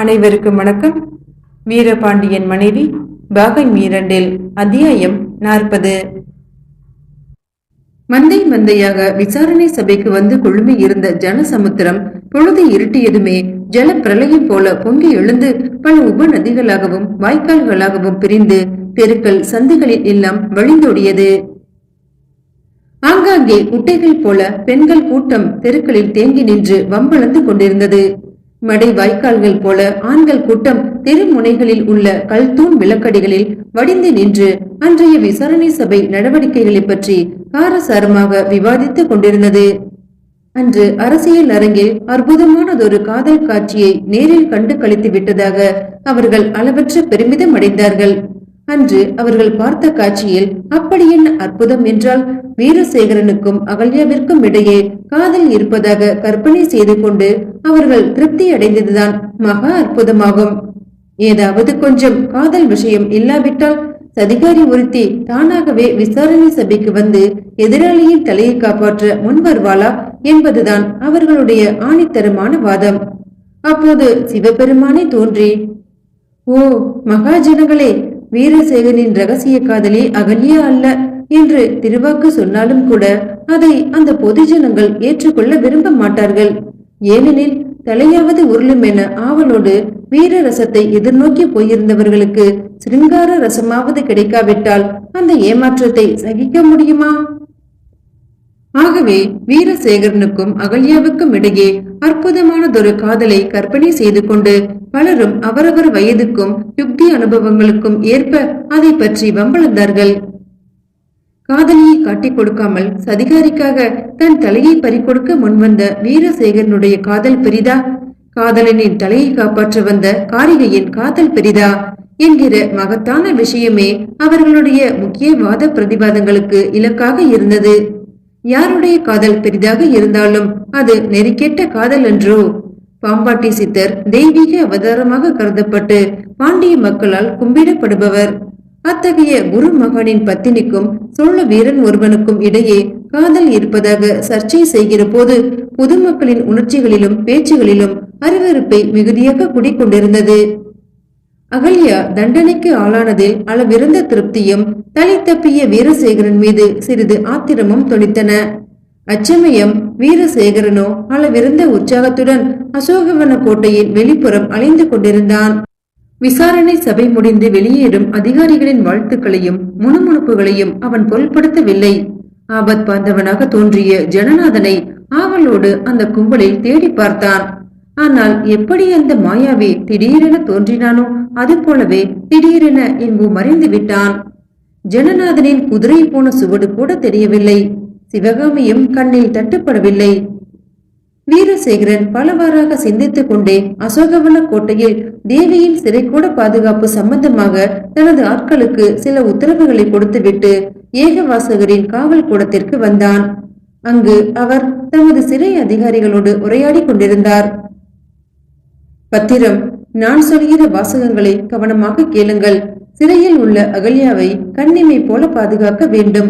அனைவருக்கும் வணக்கம். வீரபாண்டியன் மனைவி பாகம் இரண்டில் அத்தியாயம் நாற்பது. மந்தை மந்தையாக விசாரணை சபைக்கு வந்து குழுமி இருந்த ஜனசமுத்திரம் பொழுது இருட்டியதுமே ஜல பிரளயம் போல பொங்கி எழுந்து பல உபநதிகளாகவும் வாய்க்கால்களாகவும் பிரிந்து தெருக்கள் சந்துகளில் எல்லாம் வழிந்தோடியது. ஆங்காங்கே குட்டைகள் போல பெண்கள் கூட்டம் தெருக்களில் தேங்கி நின்று வம்பளந்து கொண்டிருந்தது. மடை வாய்க்கால்கள் போல ஆண்கள் கூட்டம் தெருமுனைகளில் உள்ள கல்தூண் விளக்கடிகளில் வடிந்து நின்று அன்றைய விசாரணை சபை நடவடிக்கைகளை பற்றி காரசாரமாக விவாதித்துக் கொண்டிருந்தது. அன்று அரசியல் அரங்கில் அற்புதமானதொரு காதல் காட்சியை நேரில் கண்டு கழித்து விட்டதாக அவர்கள் அளவற்ற பெருமிதம் அடைந்தார்கள். அன்று அவர்கள் பார்த்த காட்சியில் அப்படி என்ன அற்புதம் என்றால் வீரசேகரனுக்கும் அகல்யாவிற்கும் இடையே காதல் இருப்பதாக கற்பனை செய்து கொண்டு அவர்கள் திருப்தி அடைந்ததுதான் மகா அற்புதமாகும். ஏதாவது கொஞ்சம் காதல் விஷயம் இல்லாவிட்டால் சதிகாரி ஒருத்தி தானாகவே விசாரணை சபைக்கு வந்து எதிராளியின் தலையை காப்பாற்ற முன் வருவாளா என்பதுதான் அவர்களுடைய ஆணித்தரமான வாதம். அப்போது சிவபெருமானே தோன்றி ஓ மகாஜனங்களே வீரசேகரின் ரகசிய காதலி அகல்யா அல்ல என்று திருவாக்கு சொன்னாலும் கூட அதை அந்த பொதுஜனங்கள் ஏற்றுக்கொள்ள விரும்ப மாட்டார்கள். ஏனெனில் தலையாவது உருளும் என ஆவலோடு வீர ரசத்தை எதிர்நோக்கி போயிருந்தவர்களுக்கு சிருங்கார ரசமாவது கிடைக்காவிட்டால் அந்த ஏமாற்றத்தை சகிக்க முடியுமா? ஆகவே வீரசேகரனுக்கும் அகல்யாவுக்கும் இடையே அற்புதமானதொரு காதலை கற்பனை செய்து கொண்டு பலரும் அவரவர் வயதுக்கும் யுக்தி அனுபவங்களுக்கும் ஏற்ப அதை பற்றி வம்பளந்தார்கள். காதலியை காட்டிக் கொடுக்காமல் சதிகாரிக்காக தன் தலையை பறிக்கொடுக்க முன்வந்த வீரசேகரனுடைய காதல் பெரிதா? காதலனின் தலையை காப்பாற்ற வந்த காரிகையின் காதல் பெரிதா? என்கிற மகத்தான விஷயமே அவர்களுடைய முக்கிய வாத பிரதிவாதங்களுக்கு இலக்காக இருந்தது. யாருடைய காதல் பெரிதாக இருந்தாலும் அது நெறிக்கெட்ட காதல் என்றோ பாம்பாட்டி சித்தர் தெய்வீக அவதாரமாக கருதப்பட்டு பாண்டிய மக்களால் கும்பிடப்படுபவர். அத்தகைய குரு மகனின் பத்தினிக்கும் சோழ வீரன் ஒருவனுக்கும் இடையே காதல் இருப்பதாக சர்ச்சை செய்கிற போது பொதுமக்களின் உணர்ச்சிகளிலும் பேச்சுகளிலும் அருவருப்பை மிகுதியாக குடிக்கொண்டிருந்தது. அகல்யா தண்டனைக்கு ஆளானதில் அளவிருந்த திருப்தியும் தலை தப்பிய வீரசேகரன் மீது சிறிது ஆத்திரமும் தொனித்தன. அச்சமயம் வீரசேகரனோ அளவிருந்த உற்சாகத்துடன் அசோகவன கோட்டையின் வெளிப்புறம் அலைந்து கொண்டிருந்தான். விசாரணை சபை முடிந்து வெளியேறும் அதிகாரிகளின் வாழ்த்துக்களையும் முணுமுணுப்புகளையும் அவன் பொருட்படுத்தவில்லை ஆபத் பாந்தவனாக தோன்றிய ஜனநாதனை ஆவலோடு அந்த கும்பலில் தேடி பார்த்தான். ஆனால் எப்படி அந்த மாயாவி திடீரென தோன்றினானோ அது போலவே திடீரென இங்கு மறைந்து விட்டான். ஜனநாதனின் குதிரை போன சுவடு கூட தெரியவில்லை. சிவகாமியும் கண்ணில் தட்டுப்படவில்லை. வீரசேகரன் பலவாறாக சிந்தித்துக் கொண்டே அசோகவன கோட்டையில் தேவியின் சிறை கூட பாதுகாப்பு சம்பந்தமாக தனது ஆட்களுக்கு சில உத்தரவுகளை கொடுத்துவிட்டு ஏகவாசகரின் காவல் கூடத்திற்கு வந்தான். அங்கு அவர் தமது சிறை அதிகாரிகளோடு உரையாடி கொண்டிருந்தார். பத்திரம் நான் சொல்கிற வாசகங்களை கவனமாக கேளுங்கள். சிறையில் உள்ள அகல்யாவை கண்ணிமை போல பாதுகாக்க வேண்டும்.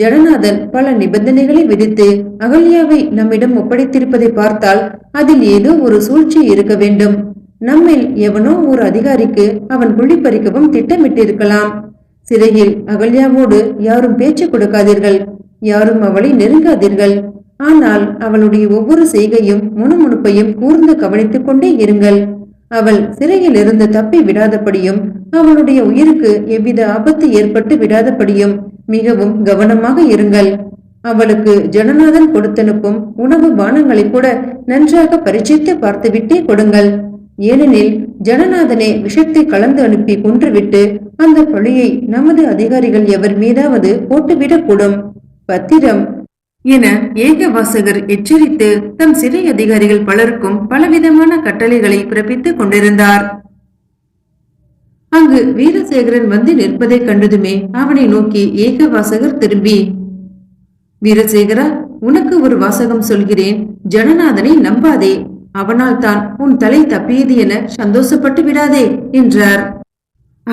ஜனநாதன் பல நிபந்தனைகளை விதித்து அகல்யாவை நம்மிடம் ஒப்படைத்திருப்பதை பார்த்தால் அதில் ஏதோ ஒரு சூழ்ச்சி இருக்க வேண்டும். நம்மில் எவனோ ஒரு அதிகாரிக்கு அவன் குழி பறிக்கவும் திட்டமிட்டிருக்கலாம். சிறையில் அகல்யாவோடு யாரும் பேச்சு கொடுக்காதீர்கள். யாரும் அவளை நெருங்காதீர்கள். ஆனால் அவளுடைய ஒவ்வொரு செய்கையும் முணுமுணுப்பையும் கூர்ந்து கவனித்துக் கொண்டே இருங்கள். அவள் சிறையில் இருந்து தப்பி விடாதபடியும் அவளுடைய உயிருக்கு எவ்வித ஆபத்து ஏற்பட்டு விடாதபடியும் மிகவும் கவனமாக இருங்கள். அவளுக்கு ஜனநாதன் கொடுத்தனுப்பும் உணவு பானங்களை கூட நன்றாக பரிச்சயித்து பார்த்துவிட்டே கொடுங்கள். ஏனெனில் ஜனநாதனே விஷத்தை கலந்து அனுப்பி கொன்றுவிட்டு அந்த பழியை நமது அதிகாரிகள் எவர் மீதாவது போட்டுவிடக்கூடும். பத்திரம் என ஏகவாசகர் எச்சரித்து தம் சிறை அதிகாரிகள் பலருக்கும் பலவிதமான கட்டளைகளை பிறப்பித்துக் கொண்டிருந்தார். அங்கு வீரசேகரன் வந்து நிற்பதை கண்டதுமே அவனை நோக்கி ஏகவாசகர் திரும்பி வீரசேகரா உனக்கு ஒரு வாசகம் சொல்கிறேன். ஜனநாதனை நம்பாதே. அவனால் தான் உன் தலை தப்பியது என சந்தோஷப்பட்டு விடாதே என்றார்.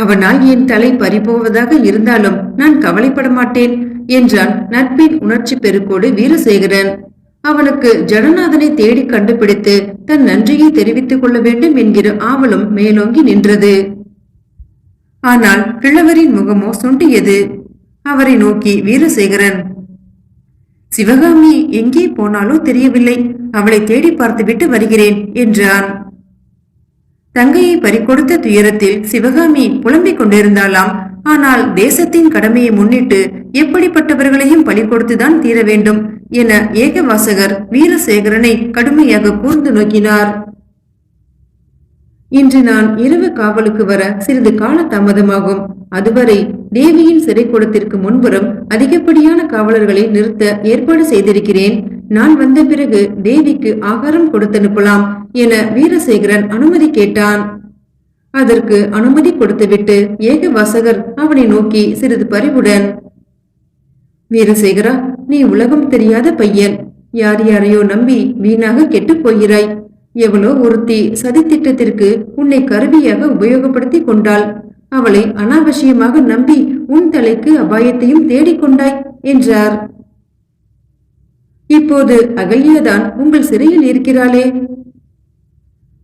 அவனால் என் தலை பறிபோவதாக இருந்தாலும் நான் கவலைப்பட மாட்டேன் என்றான் நட்பின் உணர்ச்சி பெருக்கோடு வீரசேகரன். அவனுக்கு ஜனநாதனை தேடி கண்டுபிடித்து தன் நன்றியை தெரிவித்துக் கொள்ள வேண்டும் என்கிற ஆவலும் மேலோங்கி நின்றது. ஆனால் கிழவரின் முகமோ சுண்டியது. அவரை நோக்கி வீரசேகரன் சிவகாமி எங்கே போனாலோ தெரியவில்லை. அவளை தேடி பார்த்துவிட்டு வருகிறேன் என்றான். தங்கையை பறிகொடுத்த துயரத்தில் சிவகாமி புலம்பிக் கொண்டிருந்தாளாம். ஆனால் தேசத்தின் கடமையை முன்னிட்டு எப்படிப்பட்டவர்களையும் பலி கொடுத்துதான் தீர வேண்டும் என ஏகவாசகர் வீரசேகரனை கடுமையாக கூர்ந்து நோக்கினார். இன்று நான் இரவு காவலுக்கு வர சிறிது கால தாமதமாகும். அதுவரை தேவியின் சிறைக்கூடத்திற்கு முன்புறம் அதிகப்படியான காவலர்களை நிறுத்த ஏற்பாடு செய்திருக்கிறேன். நான் வந்த பிறகு தேவிக்கு ஆகாரம் கொடுத்தனுப்பலாம் என வீரசேகரன் அனுமதி கேட்டான். அதற்கு அனுமதி கொடுத்துவிட்டு ஏக வாசகர் அவனை நோக்கி சிறிது பறிவுடன் வீரசேகரா நீ உலகம் தெரியாத பையன். யார் யாரையோ நம்பி வீணாக கெட்டுப் போகிறாய். எவளோ ஒருத்தி சதித்திட்டத்திற்கு உன்னை கருவியாக உபயோகப்படுத்தி கொண்டாள். அவளை அனாவசியமாக நம்பி உன் தலைக்கு அபாயத்தையும் தேடிக்கொண்டாய் என்றார். இப்போது அகல்யாதான் உங்கள் சிறையில் இருக்கிறாளே.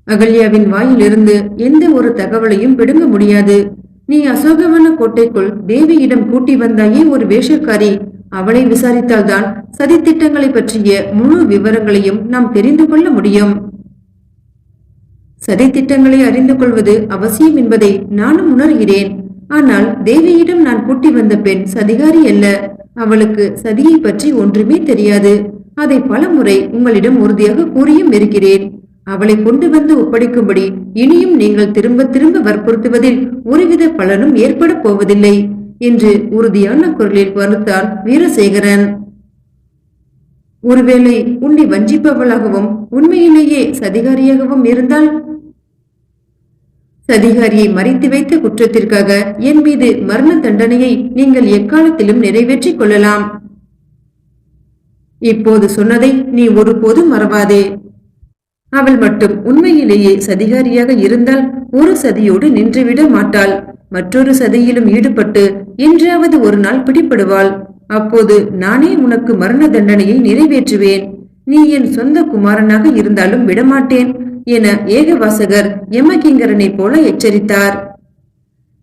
அகல்யாவின் வாயிலிருந்து எந்த ஒரு தகவலையும் பிடுங்க முடியாது. நீ அசோகவன கோட்டைக்குள் தேவியிடம் கூட்டி வந்தாயே ஒரு வேஷக்காரி. அவளை விசாரித்தால்தான் சதித்திட்டங்களை பற்றிய முழு விவரங்களையும் நாம் தெரிந்து கொள்ள முடியும். சதித்திட்டங்களை அறிந்து கொள்வது அவசியம் என்பதை நானும் உணர்கிறேன். ஆனால் தேவியிடம் நான் கூட்டி வந்த பெண் சதிகாரி அல்ல. அவளுக்கு சதியை பற்றி ஒன்றுமே தெரியாது. அதை பலமுறை உங்களிடம் உறுதியாக கூறியும் இருக்கிறேன். அவளை கொண்டு வந்து ஒப்படைக்கும்படி இனியும் நீங்கள் திரும்ப திரும்ப வற்புறுத்துவதில் ஒருவித பலனும் ஏற்பட போவதில்லை என்று உறுதியான குரலில் மறுத்தான் வீரசேகரன். ஒருவேளை உன்னை வஞ்சிப்பவளாகவும் உண்மையிலேயே சதிகாரியாகவும் இருந்தால் சதிகாரியை மறைத்து வைத்த குற்றத்திற்காக என் மீது மரண தண்டனையை நீங்கள் எக்காலத்திலும் நிறைவேற்றிக் கொள்ளலாம். இப்போது சொன்னதை நீ ஒருபோதும் மறவாதே. அவள் மட்டும் உண்மையிலேயே சதிகாரியாக இருந்தால் ஒரு சதியோடு நின்றுவிட மாட்டாள். மற்றொரு சதியிலும் ஈடுபட்டு என்றாவது ஒரு நாள் பிடிபடுவாள். அப்போது நானே உனக்கு மரண தண்டனையை நிறைவேற்றுவேன். நீ என் சொந்த குமாரனாக இருந்தாலும் விடமாட்டேன். என ஏகவாசகர் யமகிங்கரனை போல எச்சரித்தார்.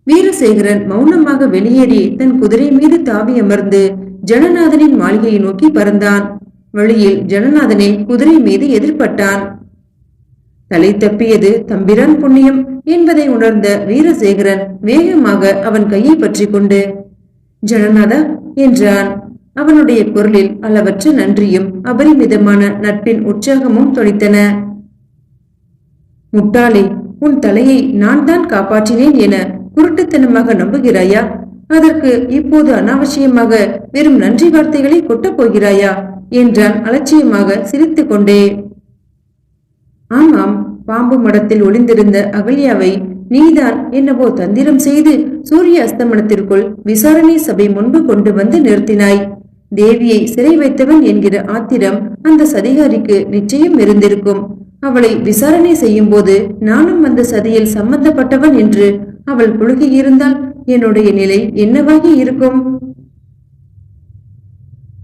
வீரசேகரன் மௌனமாக வெளியேறி தன் குதிரை மீது தாவி அமர்ந்து ஜனநாதனின் மாளிகையை நோக்கி பறந்தான். வழியில் ஜனநாதனை குதிரை மீது எதிர்பட்டான். தலை தப்பியது தம்பிரான் புண்ணியம் என்பதை உணர்ந்த வீரசேகரன் வேகமாக அவன் கையை பற்றி கொண்டு ஜனநாதா என்றான். அவனுடைய குரலில் அளவற்ற நன்றியும் அபரிமிதமான நட்பின் உற்சாகமும் தொனித்தன. முட்டாளே உன் தலையை நான் தான் காப்பாற்றினேன் என குருட்டுத்தனமாக நம்புகிறாயா? அதற்கு இப்போது அனாவசியமாக வெறும் நன்றி வார்த்தைகளை கொட்டப் போகிறாயா? என்றான் அலட்சியமாக சிரித்துக் கொண்டே ஆமாம் பாம்பு மடத்தில் ஒளிந்திருந்த அகல்யாவை நீதான் என்னவோ தந்திரம் செய்து சூரிய அஸ்தமனத்திற்குள் விசாரணை சபை முன்பு கொண்டு வந்து நிறுத்தினாய். தேவியை சிறை வைத்தவன் என்கிற ஆத்திரம் அந்த சதிகாரிக்கு நிச்சயம் இருந்திருக்கும். அவளை விசாரணை செய்யும் போது நானும் அந்த சதியில் சம்பந்தப்பட்டவன் என்று அவள் புழுகியிருந்தால் என்னுடைய நிலை என்னவாகி இருக்கும்?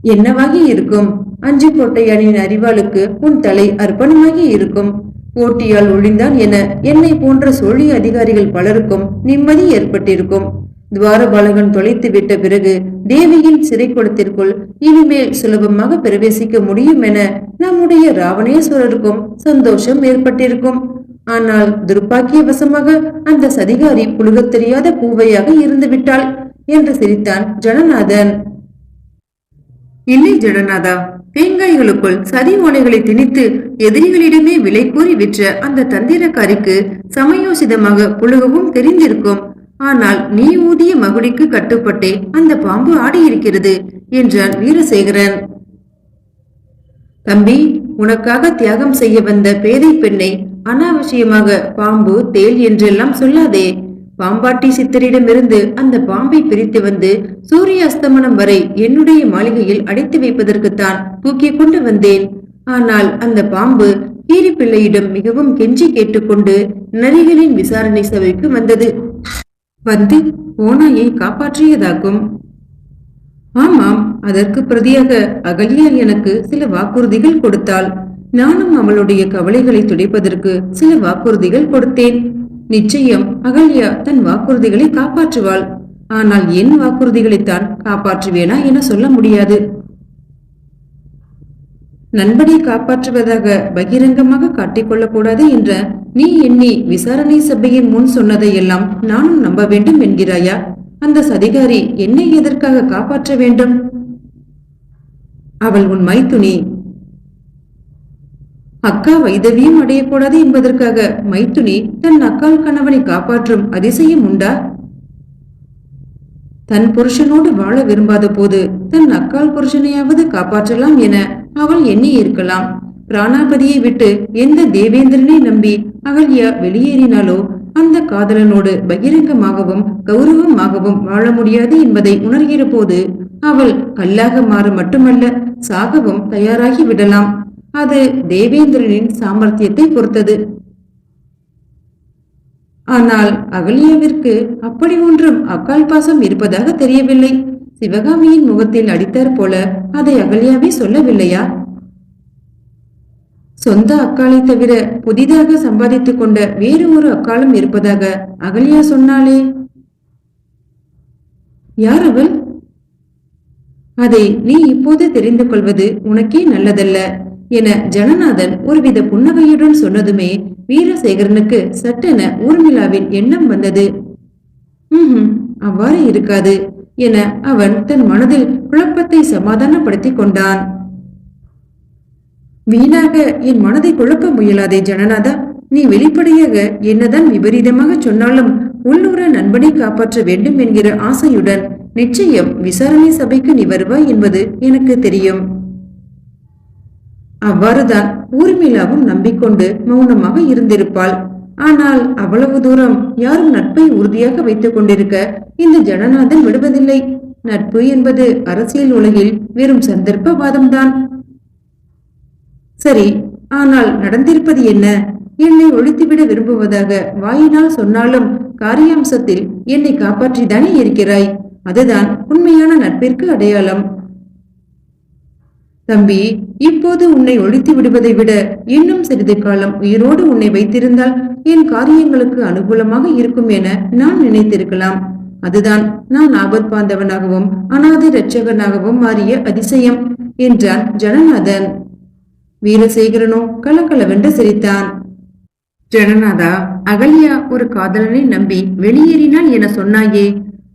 என்னவாகி இருக்கும்? அஞ்சு அணியின் அறிவாளுக்கு உன் தலை அர்ப்பணமாகி இருக்கும். போட்டியால் ஒழிந்தான் என என்னை போன்ற சோழி அதிகாரிகள் பலருக்கும் நிம்மதி ஏற்பட்டிருக்கும். துவாரபாலகன் தொலைத்து விட்ட பிறகு தேவியின் சிறைக்குளத்திற்குள் இனிமேல் சுலபமாக பிரவேசிக்க முடியும் என நம்முடைய ராவணேஸ்வரருக்கும் சந்தோஷம் ஏற்பட்டிருக்கும். ஆனால் துர்பாக்கியவசமாக அந்த சதிகாரி புழுகத் தெரியாத பூவையாக இருந்து விட்டாள் என்று சிரித்தான் ஜனநாதன் இல்லை ஜனநாதா தேங்காய்களுக்குள் சதி ஓலைகளை திணித்து எதிரிகளிடமே விலை கூறி விற்ற அந்த தந்திரக்காரிக்கு சமயோசிதமாக புழுகவும் தெரிந்திருக்கும். ஆனால் நீ ஊதிய மகுடிக்கு கட்டுப்பட்டே அந்த பாம்பு ஆடியிருக்கிறது என்றான் வீரசேகரன். தம்பி உனக்காக தியாகம் செய்ய வந்த பேதை பெண்ணை அனாவசியமாக பாம்பு தேல் என்றெல்லாம் சொல்லாதே. பாம்பாட்டி சித்தரிடமிருந்து அந்த பாம்பை பிரித்து வந்து சூரிய அஸ்தமனம் வரை என்னுடைய மாளிகையில் அடைத்து வைப்பதற்குத்தான் தூக்கி கொண்டு வந்தேன். ஆனால் அந்த பாம்பு கீரிப்பிள்ளையிடம் மிகவும் கெஞ்சி கேட்டுக்கொண்டு நரிகளின் விசாரணை சபைக்கு வந்தது. வந்து ஓநாயை காப்பாற்றியதாகும். ஆமாம் அதற்கு பிரதியாக அகல்யா எனக்கு சில வாக்குறுதிகள் கொடுத்தாள். நானும் அவளுடைய கவலைகளை துடைப்பதற்கு சில வாக்குறுதிகள் கொடுத்தேன். நிச்சயம் அகல்யா தன் வாக்குறுதிகளை காப்பாற்றுவாள். ஆனால் என் வாக்குறுதிகளைத்தான் காப்பாற்றுவேனா என சொல்ல முடியாது. நண்பனை காப்பாற்றுவதாக பகிரங்கமாக காட்டிக்கொள்ளக்கூடாது என்ற நீ எண்ணி விசாரணை சபையின் முன் சொன்னதையெல்லாம் நானும் நம்ப வேண்டும் என்கிறாயா? அந்த சதிகாரி என்னை எதற்காக காப்பாற்ற வேண்டும்? அவள் உன் மைத்துனி. அக்கா வைதவியம் அடையக்கூடாது என்பதற்காக மைத்துனி தன் அக்கால் கணவனை காப்பாற்றும் அதிசயம் உண்டா? தன் புருஷனோடு வாழ விரும்பாத போது தன் அக்கால் புருஷனையாவது காப்பாற்றலாம் என அவள் எண்ணி இருக்கலாம் பிராணாபதியை விட்டு எந்த தேவேந்திரனை நம்பி அகல்யா வெளியேறினாலோ அந்த காதலனோடு பகிரங்கமாகவும் கௌரவமாகவும் வாழ முடியாது என்பதை உணர்கிற போது அவள் கல்லாக மாற மட்டுமல்ல சாகவும் தயாராகி விடலாம். அது தேவேந்திரனின் சாமர்த்தியத்தை பொறுத்தது. ஆனால் அகல்யாவிற்கு அப்படி ஒன்றும் அக்கால் பாசம் இருப்பதாக தெரியவில்லை. சிவகாமியின் முகத்தில் அடித்தார் போல அதை அகல்யாவே சொல்லவில்லையா? சொந்த அக்காலை தவிர புதிதாக சம்பாதித்துக் கொண்ட வேறு ஒரு அக்காலும் இருப்பதாக அகல்யா சொன்னாளே. யார் அவள்? அதை நீ இப்போது தெரிந்து கொள்வது உனக்கே நல்லதல்ல என ஜனநாதன் ஒருவித புன்னகையுடன் சொன்னதுமே வீரசேகரனுக்கு சட்டென ஊர்மிளாவின் எண்ணம் வந்தது. ம்ஹும் அவ்வாறு இருக்காது என அவன் தன் மனதில் குழப்பத்தை சமாதானப்படுத்திக் கொண்டான். வீணாக என் மனதை குழப்ப முயலாதே ஜனநாதா. நீ வெளிப்படையாக என்னதான் விபரீதமாக சொன்னாலும் உள்ளூர நண்பனை காப்பாற்ற வேண்டும் என்கிற ஆசையுடன் நிச்சயம் விசாரணை சபைக்கு நீ வருவாய் என்பது எனக்கு தெரியும். அவ்வாறுதான் ஊர்மிளாவும் நம்பிக்கொண்டு மௌனமாக இருந்திருப்பாள். ஆனால் அவ்வளவு தூரம் யாரும் நட்பை உறுதியாக வைத்துக் கொண்டிருக்க இந்த ஜனநாதன் விடுவதில்லை. நட்பு என்பது அரசியல் உலகில் வெறும் சந்தர்ப்பவாதம்தான். சரி ஆனால் நடந்திருப்பது என்ன? என்னை ஒழித்துவிட விரும்புவதாக வாயினால் சொன்னாலும் காரியாம்சத்தில் என்னை காப்பாற்றிதானே இருக்கிறாய்? அதுதான் உண்மையான நட்பிற்கு அடையாளம். தம்பி இப்போது உன்னை ஒழித்து விடுவதை விட இன்னும் சிறிது காலம் உயிரோடு உன்னை வைத்திருந்தால் என் காரியங்களுக்கு அனுகூலமாக இருக்கும் என நான் நினைத்திருக்கலாம். அதுதான் நான் ஆபத் பாந்தவனாகவும் அனாதை ரட்சகனாகவும் மாறிய அதிசயம் என்றான் ஜனநாதன். வீரசேகரனோ கலக்கலவென்று சிரித்தான். ஜனநாதா அகல்யா ஒரு காதலனை நம்பி வெளியேறினாள் என சொன்னாயே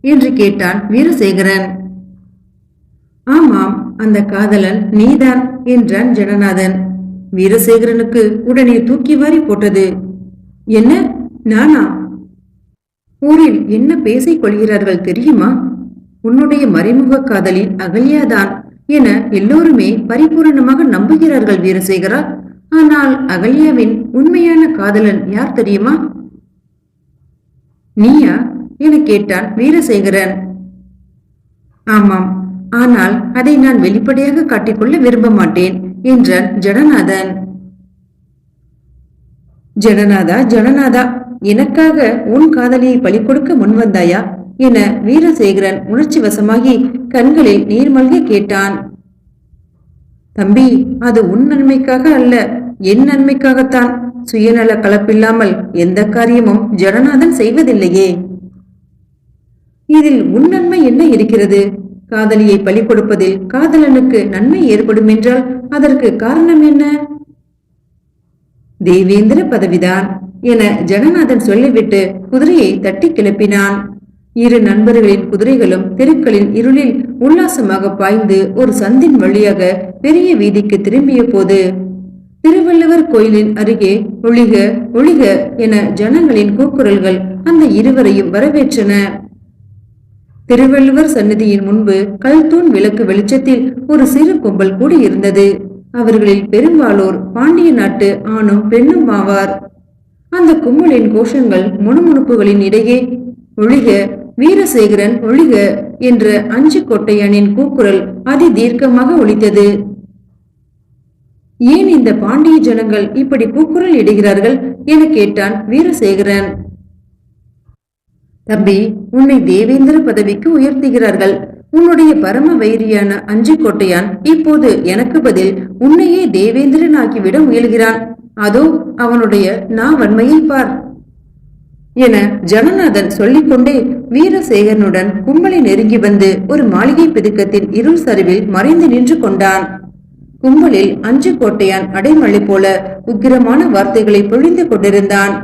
என்று கேட்டான் வீரசேகரன். ஆமாம் அந்த காதலன் நீதான் என்றான் ஜனநாதன் வீரசேகரனுக்கு உடனே தூக்கி வாரி போட்டது. என்ன நானா? ஊரில் என்ன பேசிக் கொள்கிறார்கள் தெரியுமா? உன்னுடைய மறைமுக காதலி அகல்யாதான் என எல்லோருமே பரிபூரணமாக நம்புகிறார்கள் வீரசேகரா. ஆனால் அகல்யாவின் உண்மையான காதலன் யார் தெரியுமா? நீயா? என கேட்டான் வீரசேகரன். ஆமாம் ஆனால் அதை நான் வெளிப்படையாக காட்டிக்கொள்ள விரும்ப மாட்டேன் என்றான் ஜடநாதன். ஜடநாதா ஜடநாதா எனக்காக உன் காதலியை பலி கொடுக்க முன்வந்தாயா என வீரசேகரன் உணர்ச்சி வசமாகி கண்களில் நீர்மல்க கேட்டான். தம்பி அது உன் நன்மைக்காக அல்ல என் நன்மைக்காகத்தான். சுயநல கலப்பில்லாமல் எந்த காரியமும் ஜடநாதன் செய்வதில்லையே. இதில் உன் நன்மை என்ன இருக்கிறது? காதலியை பலி கொடுப்பதில் காதலனுக்கு நன்மை ஏற்படும் என்றால் அதற்கு காரணம் என்ன? தேவேந்திர பதவிதான் என ஜனநாதன் சொல்லிவிட்டு குதிரையை தட்டி கிளப்பினான். இரு நண்பர்களின் குதிரைகளும் தெருக்களின் இருளில் உல்லாசமாக பாய்ந்து ஒரு சந்தின் வழியாக பெரிய வீதிக்கு திரும்பிய போது திருவள்ளுவர் கோயிலின் அருகே ஒளிக ஒளிக என ஜனங்களின் கூக்குரல்கள் அந்த இருவரையும் வரவேற்றன. திருவள்ளுவர் சன்னதியின் முன்பு கல்தூண் விளக்கு வெளிச்சத்தில் ஒரு சிறு கும்பல் கூடியிருந்தது. அவர்களில் பெரும்பாலோர் பாண்டிய நாட்டு ஆணும் பெண்ணும் ஆவார். அந்த கும்பலின் கோஷங்கள் முணுமுணுப்புகளின் இடையே ஒழிக வீரசேகரன் ஒழிக என்ற அஞ்சு கோட்டையனின் கூக்குரல் அதி தீர்க்கமாக ஒழித்தது ஏன் இந்த பாண்டிய ஜனங்கள் இப்படி கூக்குரல் இடுகிறார்கள் என கேட்டான் வீரசேகரன். தம்பி உன்னை தேவேந்திர பதவிக்கு உயர்த்துகிறார்கள். உன்னுடைய பரம வைரியான அஞ்சு கோட்டையான் இப்போது எனக்கு பதில் உன்னையே தேவேந்திரன் ஆக்கிவிட முயல்கிறான். அதோ அவனுடைய நான் வன்மையை பார். என ஜனநாதன் சொல்லிக்கொண்டே வீரசேகரனுடன் கும்பலை நெருங்கி வந்து ஒரு மாளிகை பிதுக்கத்தின் இருள் சரிவில் மறைந்து நின்று கொண்டான். கும்பலில் அஞ்சு கோட்டையான் அடைமழை போல உக்கிரமான வார்த்தைகளை பொழிந்து கொண்டிருந்தான்.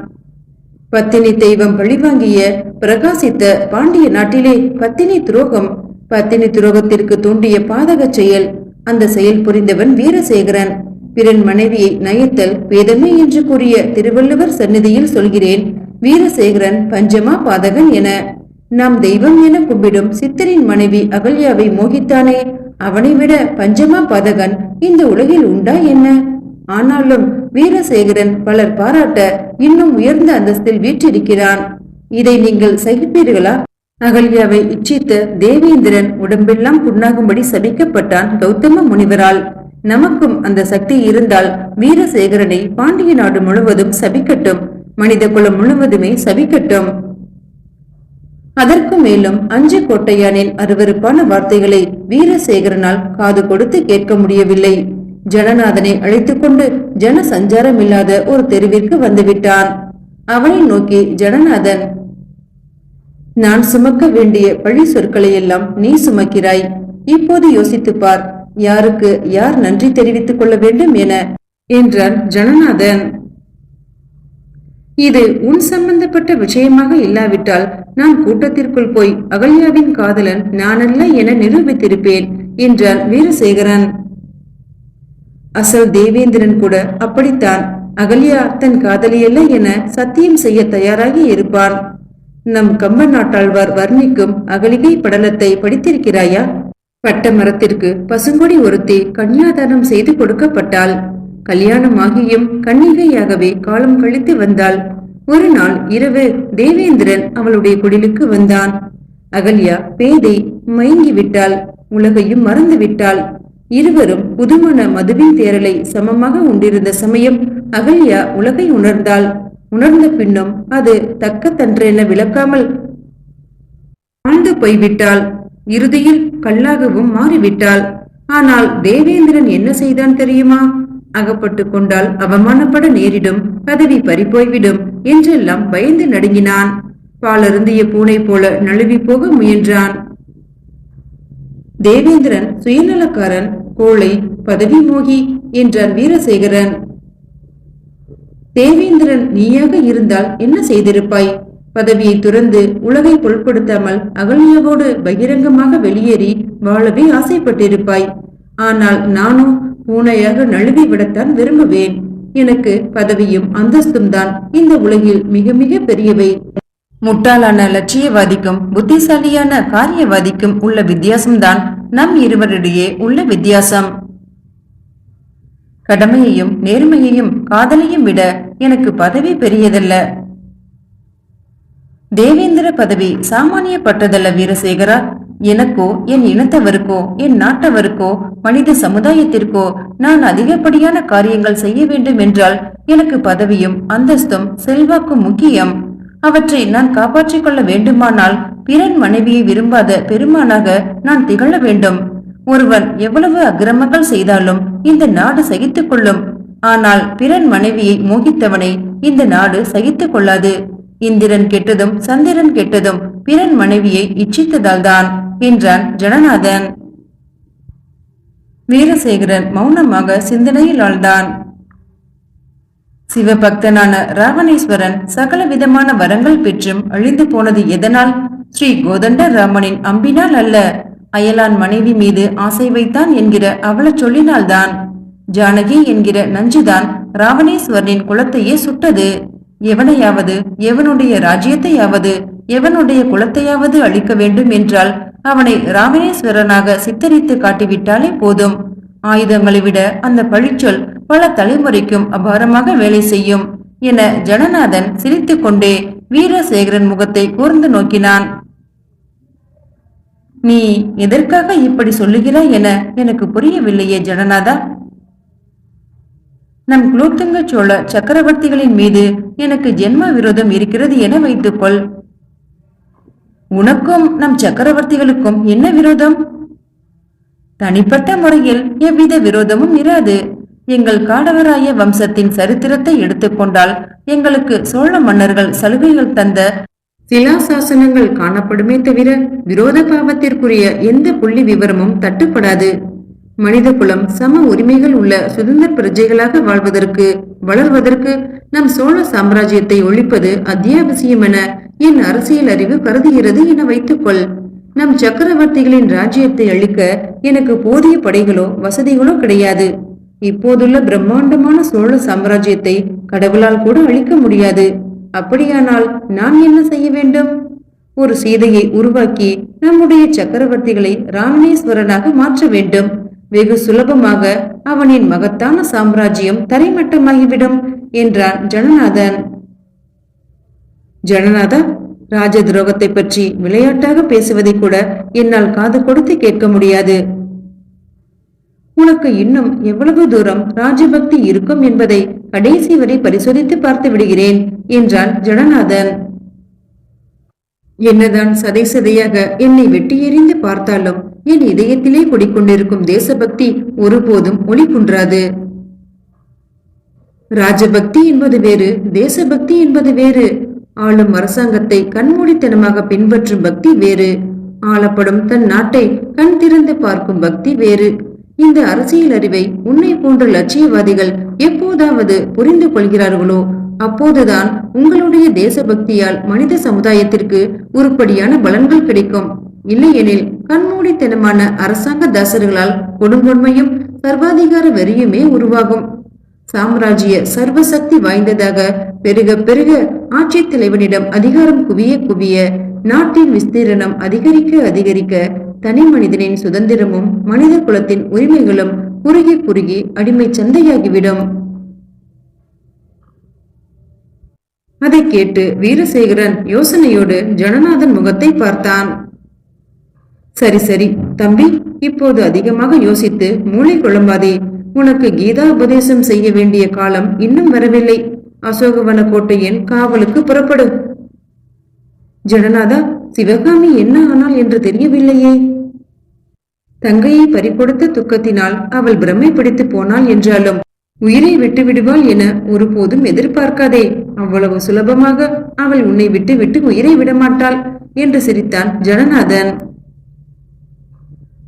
பத்தினி தெய்வம் பழிவாங்கிய பிரகாசித்த பாண்டிய நாட்டிலே பத்தினி துரோகம் பத்தினி துரோகத்திற்கு தூண்டிய பாதக செயல் அந்த செயல் புரிந்தவன் வீரசேகரன். பிறன் மனைவியை நயத்தல் வேதமே என்று கூறிய திருவள்ளுவர் சந்நிதியில் சொல்கிறேன் வீரசேகரன் பஞ்சமா பாதகன் என. நாம் தெய்வம் என கும்பிடும் சித்தரின் மனைவி அகல்யாவை மோகித்தானே அவனை விட பஞ்சமா பதகன் இந்த உலகில் உண்டா என்ன? ஆனாலும் வீரசேகரன் பலர் பாராட்ட இன்னும் உயர்ந்த அந்தஸ்தில் வீற்றிருக்கிறான். இதை நீங்கள் சகிப்பீர்களா? அகல்யாவை இச்சித்த தேவேந்திரன் உடம்பெல்லாம் புண்ணாகும்படி சபிக்கப்பட்டான் கௌதம முனிவரால். நமக்கும் அந்த சக்தி இருந்தால் வீரசேகரனை பாண்டிய நாடு முழுவதும் சபிக்கட்டும். மனித குலம் முழுவதுமே சபிக்கட்டும். அதற்கு மேலும் அஞ்சு கோட்டையானின் அருவருப்பான வார்த்தைகளை வீரசேகரனால் காது கொடுத்து கேட்க முடியவில்லை. ஜனநாதனை அழைத்துக் கொண்டு ஜன சஞ்சாரம் இல்லாத ஒரு தெருவிற்கு வந்துவிட்டான். அவனை நோக்கி ஜனநாதன் நான் சுமக்க வேண்டிய பழி சொற்களை எல்லாம் நீ சுமக்கிறாய். இப்போது யோசித்துப் பார் யாருக்கு யார் நன்றி தெரிவித்துக் கொள்ள வேண்டும் என? என்றான் ஜனநாதன். இது உன் சம்பந்தப்பட்ட விஷயமாக இல்லாவிட்டால் நான் கூட்டத்திற்குள் போய் அகல்யாவின் காதலன் நானல்ல என நிரூபித்திருப்பேன் என்றான் வீரசேகரன். அசல் தேவேந்திரன் கூட அப்படித்தான். அகல்யா தன் காதலியல்ல என சத்தியம் செய்ய தயாராகி இருப்பான். நம் கம்ப நாட்டாழ்வார் வர்ணிக்கும் அகலிகை படலத்தை படித்திருக்கிறாயா? பட்ட மரத்திற்கு பசுங்கொடி ஒருத்தி கன்னியாதானம் செய்து கொடுக்கப்பட்டாள். கல்யாணமாகியும் கன்னிகையாகவே காலம் கழித்து வந்தாள். ஒரு நாள் இரவு தேவேந்திரன் அவளுடைய குடிலுக்கு வந்தான். அகல்யா பேதை மயங்கி விட்டாள். உலகையும் மறந்து விட்டாள். இருவரும் புதுமண மதுவின் தேரலை சமமாக உண்டிருந்த சமயம் அகல்யா உலகை உணர்ந்தாள். உணர்ந்த பின்னும் அது தக்கத்தன்றென விளக்காமல் ஆழ்ந்து போய்விட்டாள். இறுதியில் கல்லாகவும் மாறிவிட்டாள். ஆனால் தேவேந்திரன் என்ன செய்தான் தெரியுமா? அகப்பட்டு கொண்டால் அவமானப்பட நேரிடும் பதவி பறிப்போய்விடும் என்றெல்லாம் பயந்து நடுங்கினான். பாலருந்திய பூனை போல நழுவி போக முயன்றான். தேவேந்திரன் சுயநலக்காரன் கோழை பதவி மோகி என்றான் வீரசேகரன். தேவேந்திரன் நீயாக இருந்தால் என்ன செய்திருப்பாய்? பதவியை துறந்து உலகை பொருட்படுத்தாமல் அகல்யாவோடு பகிரங்கமாக வெளியேறி வாழவே ஆசைப்பட்டிருப்பாய். ஆனால் நானும் பூனையாக நழுவி விடத்தான் விரும்புவேன். எனக்கு பதவியும் அந்தஸ்தும் தான் இந்த உலகில் மிக மிக பெரியவை. முட்டாளான லட்சியவாதிக்கும் புத்திசாலியான காரியவாதிக்கும் உள்ள வித்தியாசம்தான் நம் இருவரிடையே உள்ள வித்தியாசம். கடமையையும் நேர்மையையும் காதலையும் விட எனக்கு பதவி பெரியதல்ல. தேவேந்திர பதவி சாமானியப்பட்டதல்ல வீரசேகரா. எனக்கோ என் இனத்தவருக்கோ என் நாட்டவருக்கோ மனித சமுதாயத்திற்கோ நான் அதிகப்படியான காரியங்கள் செய்ய வேண்டும் என்றால் எனக்கு பதவியும் அந்தஸ்தும் செல்வாக்கும் முக்கியம். அவற்றை நான் காப்பாற்றிக் கொள்ள வேண்டுமானால் பிறன் மனைவியை விரும்பாத பெருமானாக நான் திகழ வேண்டும். ஒருவன் எவ்வளவு அக்கிரமங்கள் செய்தாலும் இந்த நாடு சகித்துக் கொள்ளும். ஆனால் பிறன் மனைவியை மோகித்தவனை இந்த நாடு சகித்துக் கொள்ளாது. இந்திரன் கெட்டதும் சந்திரன் கெட்டதும் பிறன் மனைவியை இச்சித்ததால்தான் என்றான் ஜனநாதன். வீரசேகரன் மௌனமாக சிந்தனையில் ஆழ்ந்தான் சிவபக்தனான ராவணேஸ்வரன் சகல விதமான வரங்கள் பெற்றும் அழிந்து போனது எதனால்? ஸ்ரீ கோதண்ட ராமனின் அம்பினால் அல்ல. அயலான் மனைவி மீது ஆசை வைத்தான் என்கிற அவள சொல்லினால்தான். ஜானகி என்கிற நஞ்சுதான் ராவணேஸ்வரனின் குலத்தையே சுட்டது. எவனையாவது எவனுடைய ராஜ்யத்தையாவது எவனுடைய குலத்தையாவது அழிக்க வேண்டும் என்றால் அவனை ராமணேஸ்வரனாக சித்தரித்து காட்டிவிட்டாலே போதும். ஆயுதங்களை விட அந்த பழிச்சொல் பல தலைமுறைக்கும் அபாரமாக வேலை செய்யும் என ஜனநாதன் சிரித்துக்கொண்டே வீரசேகரன் முகத்தை கூர்ந்து நோக்கினான். நீ எதற்காக இப்படி சொல்லுகிறாய் என எனக்கு புரியவில்லையே ஜனநாதா. நம் குலோத்துங்க சோழ சக்கரவர்த்திகளின் மீது எனக்கு ஜென்ம விரோதம் இருக்கிறது என வைத்துக்கொள். உனக்கும் நம் சக்கரவர்த்திகளுக்கும் என்ன விரோதம்? தனிப்பட்ட முறையில் எவ்வித விரோதமும் இராது. எங்கள் காடவராய வம்சத்தின் சரித்திரத்தை எடுத்துக்கொண்டால் எங்களுக்கு சோழ மன்னர்கள் சலுகைகள் தந்த சிலாசாசனங்கள் காணப்படுமே தவிர விரோத பாவத்திற்குரிய எந்த புள்ளி விவரமும் தட்டுப்படாது. மனித குலம் சம உரிமைகள் உள்ள சுதந்திர பிரஜைகளாக வாழ்வதற்கு வளர்வதற்கு நம் சோழ சாம்ராஜ்யத்தை ஒழிப்பது அத்தியாவசியம் என என் அரசியல் அறிவு கருதுகிறது என வைத்துக்கொள். நம் சக்கரவர்த்திகளின் ராஜ்யத்தை அழிக்க எனக்கு போதிய படைகளோ வசதிகளோ கிடையாது. இப்போதுள்ள பிரம்மாண்டமான சோழ சாம்ராஜ்யத்தை கடவுளால் கூட அழிக்க முடியாது. அப்படியானால் நான் என்ன செய்ய வேண்டும்? ஒரு சீதையை உருவாக்கி நம்முடைய சக்கரவர்த்திகளை ராமணேஸ்வரனாக மாற்ற வேண்டும். வெகு சுலபமாக அவனின் மகத்தான சாம்ராஜ்யம் தரைமட்டமாகிவிடும் என்றான் ஜனநாதன். ஜனநாதா ராஜ துரோகத்தை பற்றி விளையாட்டாக பேசுவதை கூட என்னால் காது கொடுத்து கேட்க முடியாது. உனக்கு இன்னும் எவ்வளவு தூரம் ராஜபக்தி இருக்கும் என்பதை கடைசி வரை பரிசோதித்து பார்த்து விடுகிறேன் என்றான் ஜனநாதன். என்னதான் சதை சதையாக என்னை வெட்டி எறிந்து பார்த்தாலும் என் இதயத்திலே குடிக்கொண்டிருக்கும் தேசபக்தி ஒருபோதும் ஒளி குன்றாது. ராஜபக்தி என்பது வேறு தேசபக்தி என்பது வேறு. ஆளும் அரசாங்கத்தை கண்மூடித்தனமாக பின்பற்றும் பக்தி வேறு. ஆளப்படும் தன் நாட்டை கண் திறந்து பார்க்கும் பக்தி வேறு. இந்த அரசியல் அறிவை உன்னை போன்ற லட்சியவாதிகள் எப்போதாவது புரிந்து கொள்கிறார்களோ அப்போதுதான் உங்களுடைய தேசபக்தியால் மனித சமுதாயத்திற்கு உருப்படியான பலன்கள் கிடைக்கும். இல்லையெனில் கண்மூடித்தனமான அரசாங்க தாசர்களால் கொடுங்கொன்மையும் சர்வாதிகார வெறியுமே உருவாகும். சாம்ராஜ்ய சர்வசக்தி வாய்ந்ததாக பெருக பெருக ஆட்சி தலைவனிடம் அதிகாரம் குவிய குவிய நாட்டின் விஸ்தீரணம் அதிகரிக்க அதிகரிக்க தனி மனிதனின் சுதந்திரமும் மனித குலத்தின் உரிமைகளும் குறுகி குறுகி அடிமை சந்தையாகிவிடும். அதை கேட்டு வீரசேகரன் யோசனையோடு ஜனநாதன் முகத்தை பார்த்தான். சரி சரி. தம்பி இப்போது அதிகமாக யோசித்து மூளை குழம்பாதே உனக்கு கீதா உபதேசம் செய்ய வேண்டிய காலம் இன்னும் வரவில்லை. அசோகவன கோட்டையின் காவலுக்கு புறப்படு. ஜனநாதா சிவகாமி என்ன ஆனாள் என்று தெரியவில்லையே. தங்கையை பறிகொடுத்த துக்கத்தினால் அவள் பிரமை பிடித்து போனாள் என்றாலும் உயிரை விட்டு விடுவாள் என ஒருபோதும் எதிர்பார்க்காதே. அவ்வளவு சுலபமாக அவள் உன்னை விட்டு விட்டு உயிரை விடமாட்டாள் என்று சிரித்தான் ஜனநாதன்.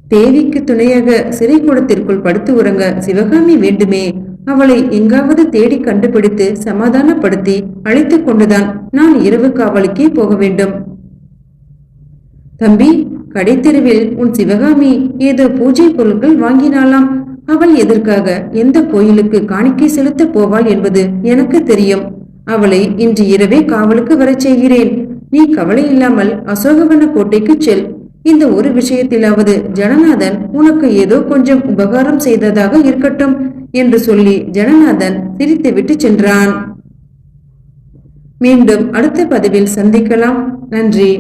தேவிக்கு துணையாக சிறை கூடத்திற்குள் படுத்து உறங்க சிவகாமி வேண்டுமே. அவளை எங்காவது தேடி கண்டுபிடித்து சமாதானப்படுத்தி அழைத்துக் கொண்டுதான் நான் இரவு காவலுக்கே போக வேண்டும். தம்பி கடைத்தெருவில் உன் சிவகாமி ஏதோ பூஜை பொருட்கள் வாங்கினாலாம் அவள் எதற்காக எந்த கோயிலுக்கு காணிக்கை செலுத்த போவாள் என்பது எனக்கு தெரியும். அவளை இன்று இரவே காவலுக்கு வரச் செய்கிறேன். நீ கவலை இல்லாமல் அசோகவன கோட்டைக்கு செல். இந்த ஒரு விஷயத்திலாவது ஜனநாதன் உனக்கு ஏதோ கொஞ்சம் உபகாரம் செய்ததாக இருக்கட்டும் என்று சொல்லி ஜனநாதன் சிரித்துவிட்டு சென்றான். மீண்டும் அடுத்த பதிவில் சந்திக்கலாம். நன்றி.